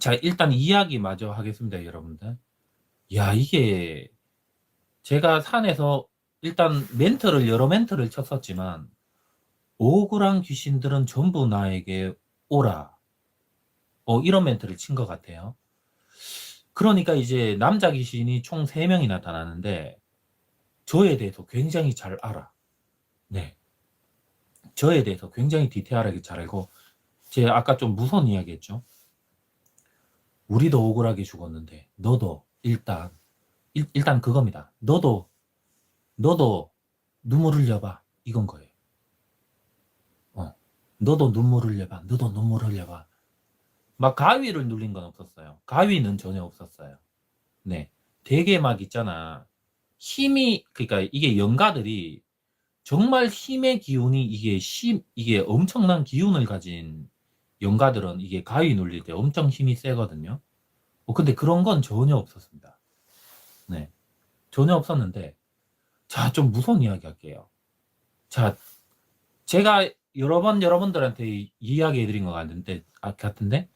자, 일단 이야기 마저 하겠습니다, 여러분들. 야, 이게 제가 산에서 일단 멘트를 여러 멘트를 쳤었지만 억울한 귀신들은 전부 나에게 오라. 어, 이런 멘트를 친 것 같아요. 그러니까 이제 남자 귀신이 총 3명이 나타나는데 저에 대해서 굉장히 잘 알아. 네. 저에 대해서 굉장히 디테일하게 잘 알고 제가 아까 좀 무서운 이야기 했죠. 우리도 억울하게 죽었는데 너도 일단 일, 일단 그겁니다. 너도 너도 눈물 흘려봐 이건 거예요. 어, 너도 눈물 흘려봐. 너도 눈물 흘려봐. 막 가위를 눌린 건 없었어요. 가위는 전혀 없었어요. 네, 되게 막 있잖아. 힘이 그러니까 이게 영가들이 정말 힘의 기운이 이게 심 이게 엄청난 기운을 가진 영가들은 이게 가위 눌릴 때 엄청 힘이 세거든요. 어, 근데 그런 건 전혀 없었습니다. 네. 전혀 없었는데, 자, 좀 무서운 이야기 할게요. 자, 제가 여러 번 여러분들한테 이야기 해 드린 것 같은데, 아, 같은데,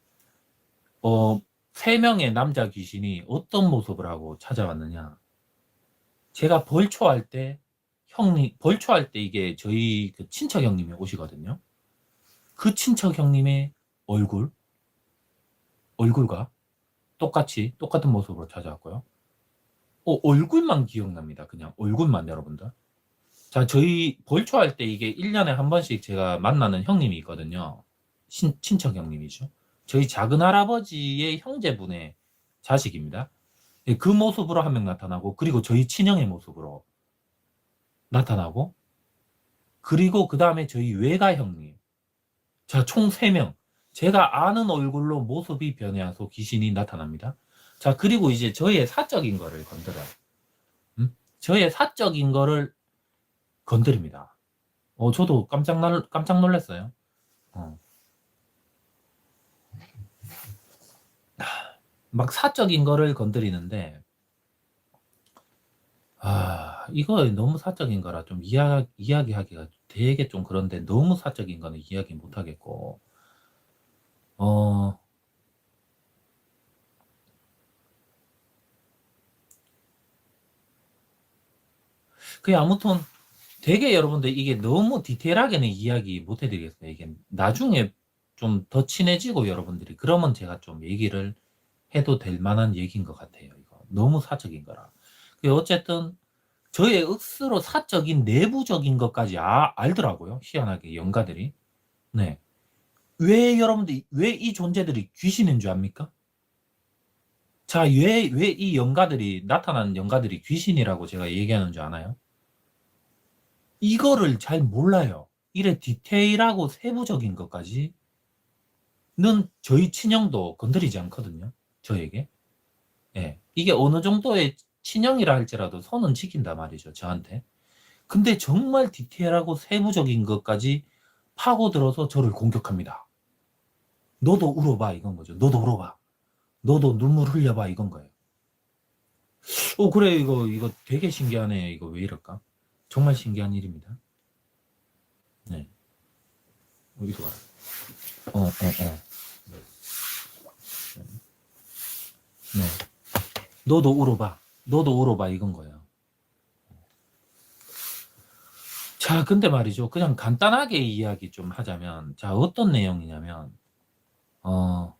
어, 세 명의 남자 귀신이 어떤 모습을 하고 찾아왔느냐. 제가 벌초할 때, 형님, 벌초할 때 이게 저희 그 친척 형님이 오시거든요. 그 친척 형님의 얼굴, 얼굴과 똑같이 똑같은 모습으로 찾아왔고요. 어, 얼굴만 기억납니다. 그냥 얼굴만 여러분들. 자, 저희 벌초할 때 이게 1년에 한 번씩 제가 만나는 형님이 있거든요. 친, 친척 형님이죠. 저희 작은 할아버지의 형제분의 자식입니다. 예, 그 모습으로 한 명 나타나고 그리고 저희 친형의 모습으로 나타나고 그리고 그 다음에 저희 외가 형님 자, 총 3명. 제가 아는 얼굴로 모습이 변해서 귀신이 나타납니다. 자, 그리고 이제 저의 사적인 거를 건드려요. 음? 저의 사적인 거를 건드립니다. 어, 저도 깜짝, 놀, 깜짝 놀랐어요. 어. 막 사적인 거를 건드리는데, 아, 이거 너무 사적인 거라 좀 이야, 이야기하기가 되게 좀 그런데 너무 사적인 거는 이야기 못 하겠고, 어, 그 아무튼 되게 여러분들 이게 너무 디테일하게는 이야기 못 해드리겠어요. 이게 나중에 좀 더 친해지고 여러분들이 그러면 제가 좀 얘기를 해도 될 만한 얘기인 것 같아요. 이거 너무 사적인 거라. 그 어쨌든 저의 억수로 사적인 내부적인 것까지 아, 알더라고요. 희한하게 영가들이. 네. 왜 여러분들 왜 이 존재들이 귀신인 줄 압니까? 자, 왜 왜 이 영가들이 나타난 영가들이 귀신이라고 제가 얘기하는 줄 아나요? 이거를 잘 몰라요. 이래 디테일하고 세부적인 것까지는 저희 친형도 건드리지 않거든요. 저에게. 예. 이게 어느 정도의 친형이라 할지라도 선은 지킨다 말이죠. 저한테. 근데 정말 디테일하고 세부적인 것까지 파고들어서 저를 공격합니다. 너도 울어봐 이건 거죠. 너도 울어봐. 너도 눈물 흘려봐 이건 거예요. 어 그래 이거 이거 되게 신기하네. 이거 왜 이럴까? 정말 신기한 일입니다. 네. 어디서 와라. 어, 어, 어. 네. 너도 울어봐. 너도 울어봐. 이건 거예요. 자, 근데 말이죠. 그냥 간단하게 이야기 좀 하자면, 자, 어떤 내용이냐면, 어,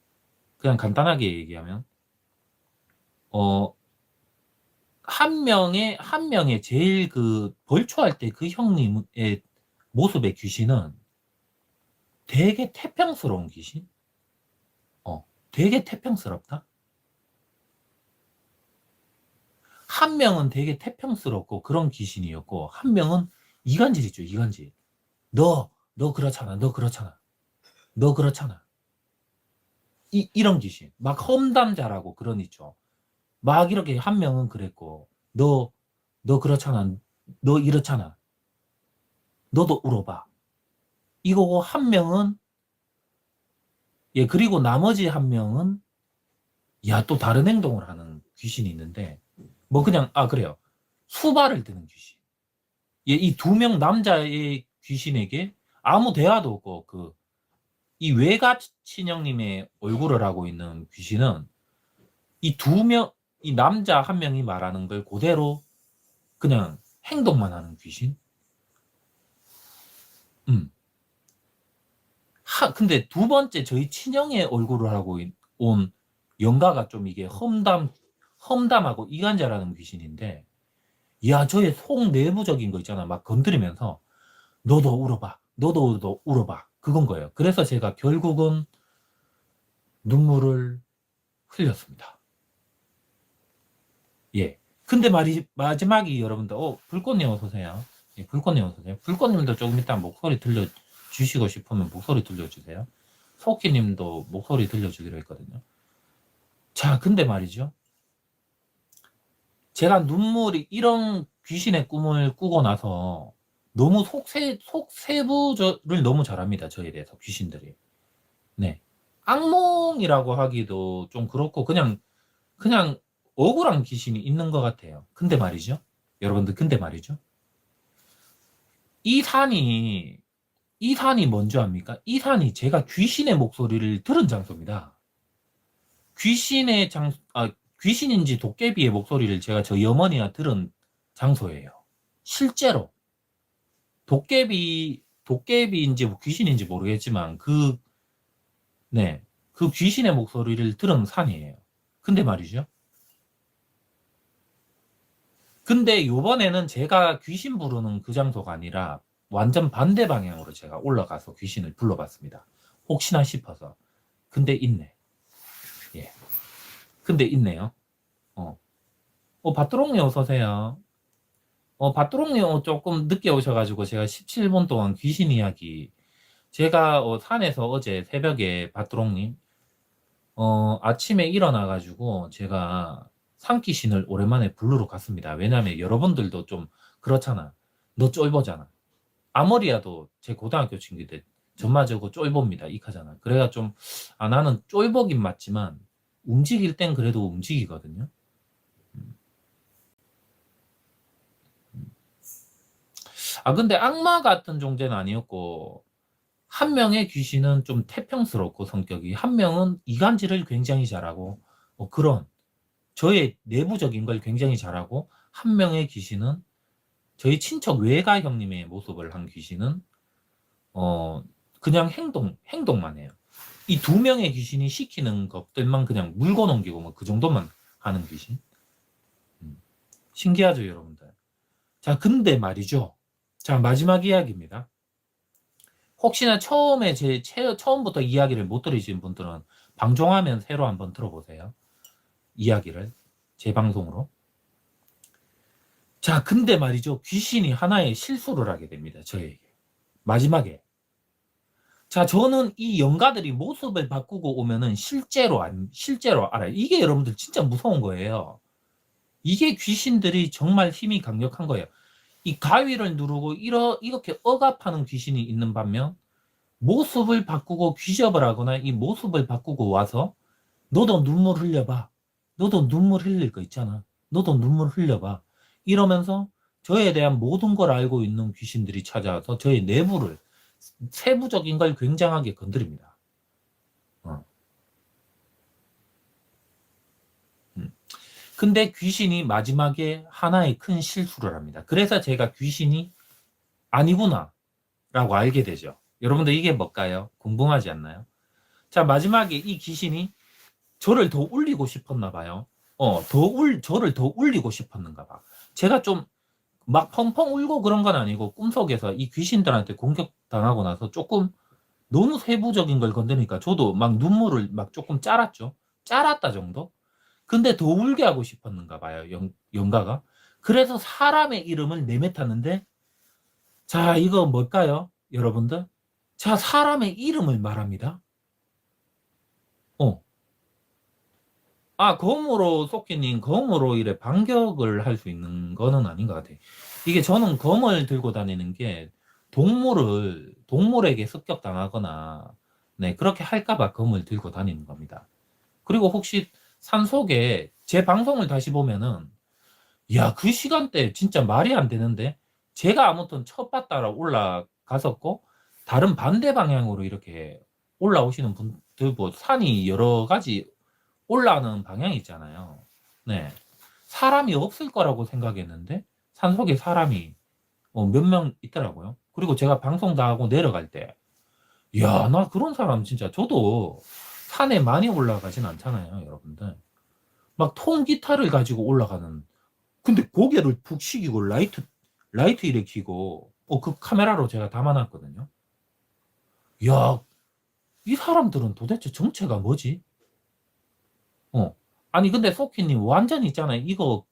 그냥 간단하게 얘기하면, 어, 한 명의, 한 명의 제일 그, 벌초할 때 그 형님의 모습의 귀신은 되게 태평스러운 귀신? 어, 되게 태평스럽다? 한 명은 되게 태평스럽고 그런 귀신이었고, 한 명은 이간질이죠, 이간질. 너, 너 그렇잖아, 너 그렇잖아. 너 그렇잖아. 이, 이런 귀신. 막 험담 잘하고 그런 있죠. 막 이렇게 한 명은 그랬고, 너, 너 그렇잖아. 너 이렇잖아. 너도 울어봐. 이거고 한 명은, 예, 그리고 나머지 한 명은, 야, 또 다른 행동을 하는 귀신이 있는데, 뭐 그냥, 아, 그래요. 수발을 드는 귀신. 예, 이 두 명 남자의 귀신에게 아무 대화도 없고, 그, 이 외가 친형님의 얼굴을 하고 있는 귀신은 이 두 명, 이 남자 한 명이 말하는 걸 그대로 그냥 행동만 하는 귀신? 음. 하, 근데 두 번째 저희 친형의 얼굴을 하고 있- 온 영가가 좀 이게 험담, 험담하고 이간자라는 귀신인데, 야, 저의 속 내부적인 거 있잖아. 막 건드리면서, 너도 울어봐. 너도 너 울어봐. 그건 거예요. 그래서 제가 결국은 눈물을 흘렸습니다. 예. 근데 말이, 마지막이 여러분들, 어, 불꽃님 어서 오세요. 예, 불꽃님 어서 오세요. 불꽃님도 조금 이따 목소리 들려주시고 싶으면 목소리 들려주세요. 소키님도 목소리 들려주기로 했거든요. 자, 근데 말이죠. 제가 눈물이 이런 귀신의 꿈을 꾸고 나서 너무 속세, 속세부를 너무 잘합니다. 저에 대해서 귀신들이. 네. 악몽이라고 하기도 좀 그렇고 그냥 그냥 억울한 귀신이 있는 것 같아요. 근데 말이죠. 여러분들 근데 말이죠. 이 산이 이 산이 뭔지 압니까? 이 산이 제가 귀신의 목소리를 들은 장소입니다. 귀신의 장, 아, 귀신인지 도깨비의 목소리를 제가 저희 어머니가 들은 장소예요. 실제로. 도깨비, 도깨비인지 뭐 귀신인지 모르겠지만 그, 네, 그 귀신의 목소리를 들은 산이에요. 근데 말이죠. 근데 요번에는 제가 귀신 부르는 그 장소가 아니라 완전 반대 방향으로 제가 올라가서 귀신을 불러봤습니다. 혹시나 싶어서. 근데 있네. 예. 근데 있네요. 어. 어, 바뚜롱님 어서오세요. 어, 바뚜롱님 어, 조금 늦게 오셔가지고 제가 17분 동안 귀신 이야기. 제가 어, 산에서 어제 새벽에 바뚜롱님, 어, 아침에 일어나가지고 제가 산귀신을 오랜만에 부르러 갔습니다. 왜냐면 여러분들도 좀 그렇잖아. 너 쫄보잖아. 아머리야도 제 고등학교 친구들 전마저고 쫄보입니다. 이카잖아. 그래가 좀, 아, 나는 쫄보긴 맞지만, 움직일 땐 그래도 움직이거든요. 음. 음. 아, 근데 악마 같은 존재는 아니었고, 한 명의 귀신은 좀 태평스럽고 성격이, 한 명은 이간질을 굉장히 잘하고, 뭐 그런, 저의 내부적인 걸 굉장히 잘하고, 한 명의 귀신은 저희 친척 외가 형님의 모습을 한 귀신은 어 그냥 행동 행동만 해요. 이 두 명의 귀신이 시키는 것들만 그냥 물고 넘기고 뭐 그 정도만 하는 귀신. 음, 신기하죠, 여러분들. 자, 근데 말이죠. 자, 마지막 이야기입니다. 혹시나 처음에 제 채- 처음부터 이야기를 못 들으신 분들은 방송하면 새로 한번 들어보세요. 이야기를 제 방송으로. 자, 근데 말이죠. 귀신이 하나의 실수를 하게 됩니다. 저에게. 마지막에. 자, 저는 이 영가들이 모습을 바꾸고 오면은 실제로, 안, 실제로 알아요. 이게 여러분들 진짜 무서운 거예요. 이게 귀신들이 정말 힘이 강력한 거예요. 이 가위를 누르고 이러, 이렇게 억압하는 귀신이 있는 반면 모습을 바꾸고 귀접을 하거나 이 모습을 바꾸고 와서 너도 눈물 흘려봐. 너도 눈물 흘릴 거 있잖아. 너도 눈물 흘려봐. 이러면서 저에 대한 모든 걸 알고 있는 귀신들이 찾아와서 저의 내부를 세부적인 걸 굉장하게 건드립니다. 어. 음. 근데 귀신이 마지막에 하나의 큰 실수를 합니다. 그래서 제가 귀신이 아니구나 라고 알게 되죠. 여러분들 이게 뭘까요? 궁금하지 않나요? 자, 마지막에 이 귀신이 저를 더 울리고 싶었나 봐요. 어, 더 울, 저를 더 울리고 싶었는가 봐. 제가 좀 막 펑펑 울고 그런 건 아니고 꿈속에서 이 귀신들한테 공격당하고 나서 조금 너무 세부적인 걸 건드니까 저도 막 눈물을 막 조금 짤았죠. 짤았다 정도? 근데 더 울게 하고 싶었는가 봐요. 영, 영가가. 그래서 사람의 이름을 내뱉었는데 자, 이거 뭘까요? 여러분들? 자, 사람의 이름을 말합니다. 어. 아, 검으로, 소키님, 검으로 이래 반격을 할 수 있는 거는 아닌 것 같아요. 이게 저는 검을 들고 다니는 게 동물을, 동물에게 습격 당하거나, 네, 그렇게 할까봐 검을 들고 다니는 겁니다. 그리고 혹시 산 속에 제 방송을 다시 보면은, 야, 그 시간대 진짜 말이 안 되는데, 제가 아무튼 첫 바다로 올라갔었고, 다른 반대 방향으로 이렇게 올라오시는 분들 뭐 산이 여러 가지 올라오는 방향이 있잖아요. 네. 사람이 없을 거라고 생각했는데 산 속에 사람이 어, 몇 명 있더라고요. 그리고 제가 방송 다 하고 내려갈 때, 야, 나 그런 사람 진짜 저도 산에 많이 올라가진 않잖아요, 여러분들. 막 통기타를 가지고 올라가는, 근데 고개를 푹 숙이고 라이트, 라이트 켜고, 어, 그 카메라로 제가 담아놨거든요. 야, 이 사람들은 도대체 정체가 뭐지? 어. 아니, 근데 소키님 완전 있잖아요. 이거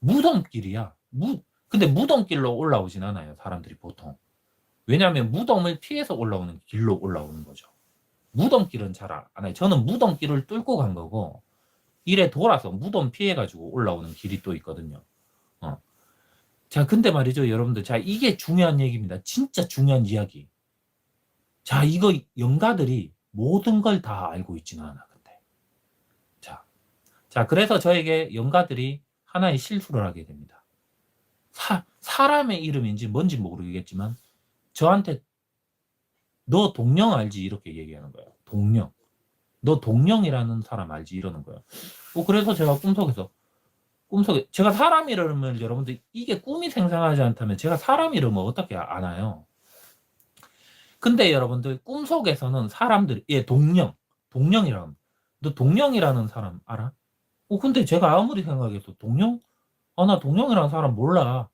무덤길이야. 무, 근데 무덤길로 올라오진 않아요. 사람들이 보통. 왜냐하면 무덤을 피해서 올라오는 길로 올라오는 거죠. 무덤길은 잘 안 해요. 저는 무덤길을 뚫고 간 거고, 이래 돌아서 무덤 피해가지고 올라오는 길이 또 있거든요. 어. 자, 근데 말이죠, 여러분들. 자, 이게 중요한 얘기입니다. 진짜 중요한 이야기. 자, 이거 영가들이 모든 걸 다 알고 있지는 않아, 자, 그래서 저에게 영가들이 하나의 실수를 하게 됩니다. 사, 사람의 이름인지 뭔지 모르겠지만, 저한테, 너 동령 알지? 이렇게 얘기하는 거예요. 동령. 너 동령이라는 사람 알지? 이러는 거예요. 뭐, 그래서 제가 꿈속에서, 꿈속에, 제가 사람 이름을 여러분들, 이게 꿈이 생생하지 않다면 제가 사람 이름을 어떻게 아나요? 근데 여러분들 꿈속에서는 사람들이 예 동령 동령이라고 합니다. 너 동령이라는 사람 알아? 어 근데 제가 아무리 생각해도 동령? 아나 동령이라는 사람 몰라.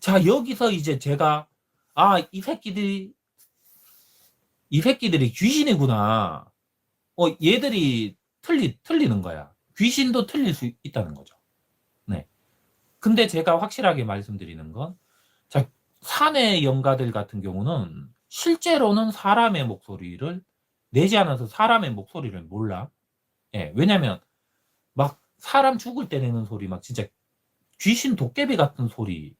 자 여기서 이제 제가 아 이 새끼들이 이 새끼들이 귀신이구나. 어 얘들이 틀리 틀리는 거야. 귀신도 틀릴 수 있다는 거죠. 네. 근데 제가 확실하게 말씀드리는 건 자 산의 영가들 같은 경우는 실제로는 사람의 목소리를 내지 않아서 사람의 목소리를 몰라. 예, 왜냐면 막 사람 죽을 때 내는 소리 막 진짜 귀신 도깨비 같은 소리.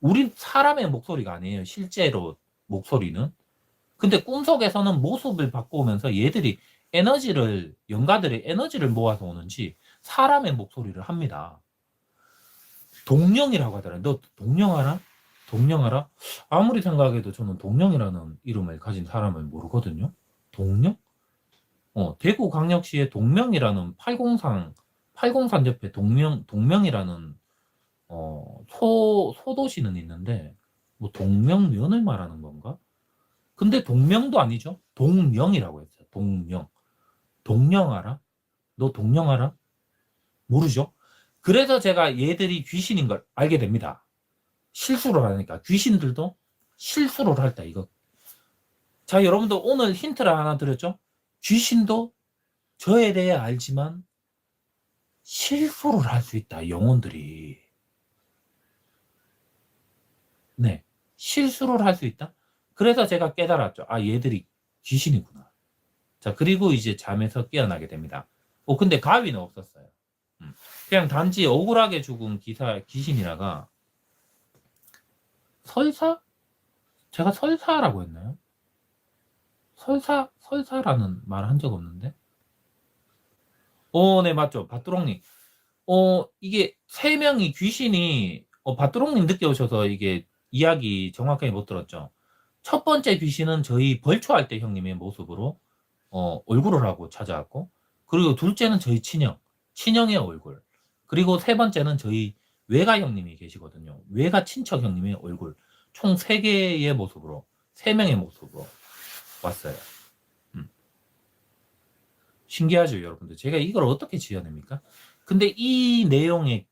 우린 사람의 목소리가 아니에요. 실제로 목소리는. 근데 꿈속에서는 모습을 바꿔오면서 얘들이 에너지를 영가들의 에너지를 모아서 오는지 사람의 목소리를 합니다. 동령이라고 하더라. 너 동령 알아? 동령 알아? 아무리 생각해도 저는 동령이라는 이름을 가진 사람을 모르거든요. 동령? 어, 대구 광역시에 동명이라는 803, 803 옆에 동명, 동명이라는, 어, 소, 소도시는 있는데, 뭐 동명면을 말하는 건가? 근데 동명도 아니죠. 동명이라고 했어요. 동명. 동령 알아? 너 동령 알아? 모르죠? 그래서 제가 얘들이 귀신인 걸 알게 됩니다. 실수를 하니까 귀신들도 실수를 할때 이거 자 여러분들 오늘 힌트를 하나 드렸죠 귀신도 저에 대해 알지만 실수를 할 수 있다 영혼들이 네 실수를 할 수 있다 그래서 제가 깨달았죠 아 얘들이 귀신이구나 자 그리고 이제 잠에서 깨어나게 됩니다 어 근데 가위는 없었어요 음. 그냥 단지 억울하게 죽은 기사 귀신이라가 설사? 제가 설사라고 했나요? 설사, 설사라는 말 한 적 없는데? 어, 네, 맞죠. 바뚜롱님. 어, 이게 세 명이 귀신이, 어, 바뚜롱님 늦게 오셔서 이게 이야기 정확하게 못 들었죠. 첫 번째 귀신은 저희 벌초할 때 형님의 모습으로, 어, 얼굴을 하고 찾아왔고, 그리고 둘째는 저희 친형, 친형의 얼굴. 그리고 세 번째는 저희 외가 형님이 계시거든요. 외가 친척 형님의 얼굴. 총 3개의 모습으로, 3명의 모습으로 왔어요. 음. 신기하죠, 여러분들. 제가 이걸 어떻게 지어냅니까? 근데 이 내용의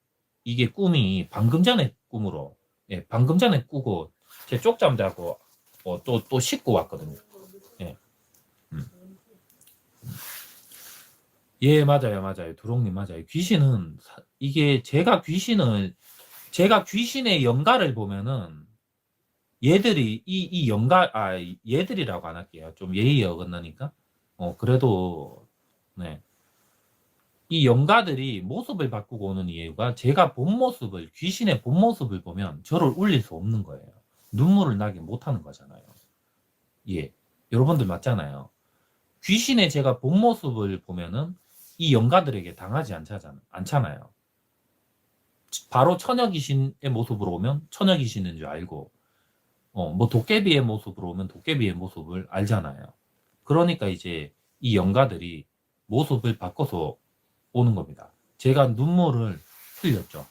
이게 꿈이 방금 전에 꿈으로, 예, 방금 전에 꾸고, 제 쪽잠 자고, 어, 또, 또 씻고 왔거든요. 예. 음. 예, 맞아요, 맞아요. 두롱님 맞아요. 귀신은, 사- 이게 제가 귀신을, 제가 귀신의 연가를 보면은, 얘들이, 이, 이 연가, 아, 얘들이라고 안 할게요. 좀 예의 어긋나니까. 어, 그래도, 네. 이 연가들이 모습을 바꾸고 오는 이유가 제가 본 모습을, 귀신의 본 모습을 보면 저를 울릴 수 없는 거예요. 눈물을 나게 못하는 거잖아요. 예. 여러분들 맞잖아요. 귀신의 제가 본 모습을 보면은 이 영가들에게 당하지 않잖아, 않잖아요. 바로 처녀 귀신의 모습으로 오면 처녀 귀신인 줄 알고, 어, 뭐 도깨비의 모습으로 오면 도깨비의 모습을 알잖아요. 그러니까 이제 이 영가들이 모습을 바꿔서 오는 겁니다. 제가 눈물을 흘렸죠.